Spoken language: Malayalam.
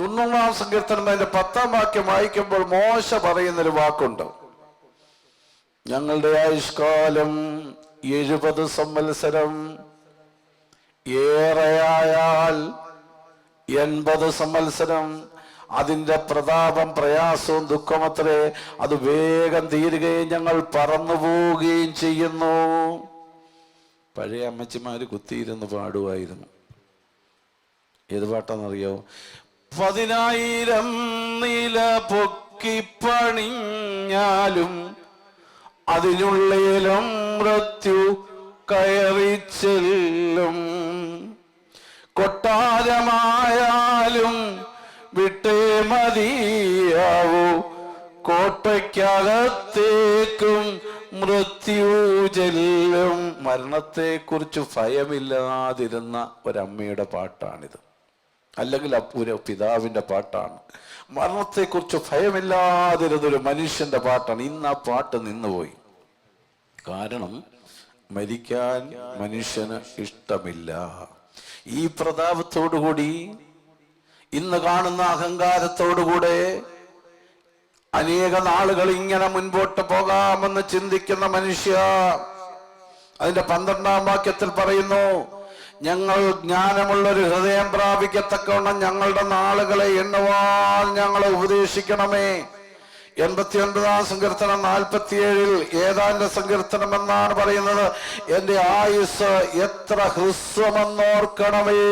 തൊണ്ണൂറാം സങ്കീർത്തനം അതിന്റെ പത്താം വാക്യം വായിക്കുമ്പോൾ മോശ പറയുന്നൊരു വാക്കുണ്ട്. ഞങ്ങളുടെ ആയുഷ്കാലം എഴുപത് സംവത്സരം. ഏറെയായാൽ എൺപത് സംവത്സരം. അതിന്റെ പ്രതാപം പ്രയാസവും ദുഃഖമത്രേ അത് വേഗം തീരുകയും ഞങ്ങൾ പറന്നു പോവുകയും ചെയ്യുന്നു. പഴയ അമ്മച്ചിമാർ കുത്തിയിരുന്ന് പാടുമായിരുന്നു ഏത് പാട്ടാണെന്നറിയോ? പതിനായിരം നില പൊക്കിപ്പണിഞ്ഞാലും അതിനുള്ളിലും മൃത്യു കയറി ചെല്ലും. കൊട്ടാരമായാലും വിട്ടേ മതിയാവൂ. കോട്ടയ്ക്കകത്തേക്കും മൃത്യു ചെല്ലും. മരണത്തെക്കുറിച്ച് ഭയമില്ലാതിരുന്ന ഒരമ്മയുടെ പാട്ടാണിത്. അല്ലെങ്കിൽ അപ്പൂര പിതാവിന്റെ പാട്ടാണ്. മരണത്തെക്കുറിച്ച് ഭയമില്ലാതിരുന്നൊരു മനുഷ്യന്റെ പാട്ടാണ്. ഇന്ന് ആ പാട്ട് നിന്നുപോയി. കാരണം മരിക്കാൻ മനുഷ്യന് ഇഷ്ടമില്ല. ഈ പ്രതാപത്തോടുകൂടി ഇന്ന് കാണുന്ന അഹങ്കാരത്തോടുകൂടെ അനേക നാളുകൾ ഇങ്ങനെ മുൻപോട്ട് പോകാമെന്ന് ചിന്തിക്കുന്ന മനുഷ്യ അതിന്റെ പന്ത്രണ്ടാം വാക്യത്തിൽ പറയുന്നു ഞങ്ങൾ ജ്ഞാനമുള്ളൊരു ഹൃദയം പ്രാപിക്കത്തക്കവണ്ണം ഞങ്ങളുടെ നാളുകളെ എണ്ണുവാൻ ഞങ്ങളെ ഉപദേശിക്കണമേ. എൺപത്തി ഒൻപതാം സങ്കീർത്തനം നാൽപ്പത്തിയേഴിൽ ഏതാണ്ട് സങ്കീർത്തനം എന്നാണ് പറയുന്നത്. എന്റെ ആയുസ് എത്ര ഹ്രസ്വമെന്നോർക്കണമേ.